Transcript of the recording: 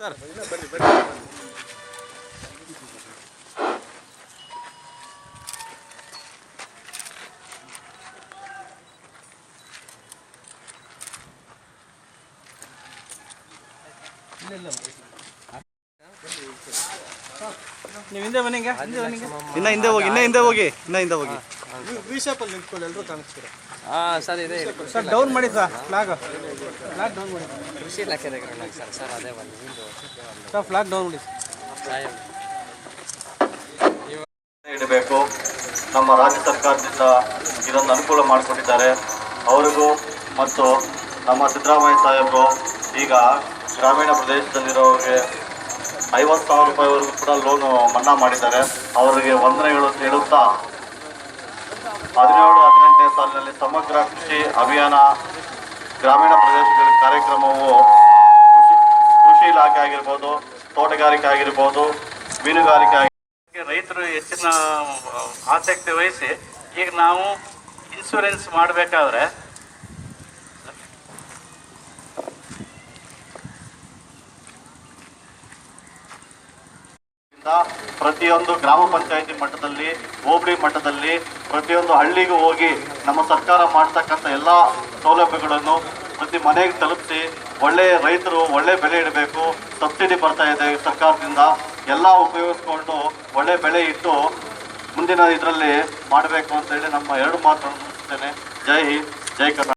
Sir. ನೀವು ಹಿಂದೆ ಬನ್ನಿ ಹಿಂಗೆ. ಹಿಂದೆ ಬನ್ನಿ ಇನ್ನ ಹಿಂದೆ ಹೋಗಿ ಇನ್ನ ಹಿಂದೆ ಹೋಗಿ ಇನ್ನ ಹಿಂದೆ ಹೋಗಿ. ವಿ ಶೇಪಲ್ಲಿ ನಿಂತ್ಕೊಳ್ಳಿ ಎಲ್ಲರೂ ಕಾಣಿಸ್ತೀರ? ಹಾಂ ಸರ್ ಇದೆ ಸರ್ ಡೌನ್ ಮಾಡಿ ಸರ್ ಫ್ಲಾಗ್ ಫ್ಲಾಗ್ ಡೌನ್ ಮಾಡಿ ಕೃಷಿ ಇಲಾಖೆ ಸರ್ ಸರ್ ಅದೇ ಒಂದು ಸರ್ ಫ್ಲಾಗ್ ಡೌನ್ ಮಾಡಿ. ಇಡಬೇಕು. ನಮ್ಮ ರಾಜ್ಯ ಸರ್ಕಾರದಿಂದ ಇದೊಂದು ಅನುಕೂಲ ಮಾಡಿಕೊಟ್ಟಿದ್ದಾರೆ. ಅವರಿಗೂ ಮತ್ತು ನಮ್ಮ ಸಿದ್ದರಾಮಯ್ಯ ಸಾಹೇಬರು ಈಗ ಗ್ರಾಮೀಣ ಪ್ರದೇಶದಲ್ಲಿರೋರಿಗೆ ಐವತ್ತು ಸಾವಿರ ರೂಪಾಯಿವರೆಗೂ ಕೂಡ ಲೋನು ಮನ್ನಾ ಮಾಡಿದ್ದಾರೆ. ಅವರಿಗೆ ವಂದನೆಗಳು ಹೇಳುತ್ತಾ ಹದಿನೇಳು ಹದಿನೆಂಟನೇ ಸಾಲಿನಲ್ಲಿ ಸಮಗ್ರ ಕೃಷಿ ಅಭಿಯಾನ ಗ್ರಾಮೀಣ ಪ್ರದೇಶದಲ್ಲಿ ಕಾರ್ಯಕ್ರಮವು ಕೃಷಿ ಕೃಷಿ ಇಲಾಖೆ ಆಗಿರ್ಬೋದು, ತೋಟಗಾರಿಕೆ ಆಗಿರ್ಬೋದು, ಮೀನುಗಾರಿಕೆ ಆಗಿರ್ಬೋದು ರೈತರು ಹೆಚ್ಚಿನ ಆಸಕ್ತಿ ವಹಿಸಿ ಈಗ ನಾವು ಇನ್ಶೂರೆನ್ಸ್ ಮಾಡಬೇಕಾದ್ರೆ ಪ್ರತಿಯೊಂದು ಗ್ರಾಮ ಪಂಚಾಯತಿ ಮಟ್ಟದಲ್ಲಿ, ಹೋಬಳಿ ಮಟ್ಟದಲ್ಲಿ, ಪ್ರತಿಯೊಂದು ಹಳ್ಳಿಗೂ ಹೋಗಿ ನಮ್ಮ ಸರ್ಕಾರ ಮಾಡ್ತಕ್ಕಂಥ ಎಲ್ಲ ಸೌಲಭ್ಯಗಳನ್ನು ಪ್ರತಿ ಮನೆಗೆ ತಲುಪಿಸಿ ಒಳ್ಳೆ ರೈತರು ಒಳ್ಳೆ ಬೆಲೆ ಇಡಬೇಕು, ಸಬ್ಸಿಡಿ ಬರ್ತಾ ಇದೆ ಸರ್ಕಾರದಿಂದ, ಎಲ್ಲ ಉಪಯೋಗಿಸ್ಕೊಂಡು ಒಳ್ಳೆ ಬೆಳೆ ಇಟ್ಟು ಮುಂದಿನ ಇದರಲ್ಲಿ ಮಾಡಬೇಕು ಅಂತೇಳಿ ನಮ್ಮ ಎರಡು ಮಾತನ್ನು ಮುಗಿಸ್ತೇನೆ. ಜೈ ಹಿಂದ್, ಜೈ ಕರ್ನಾಟಕ.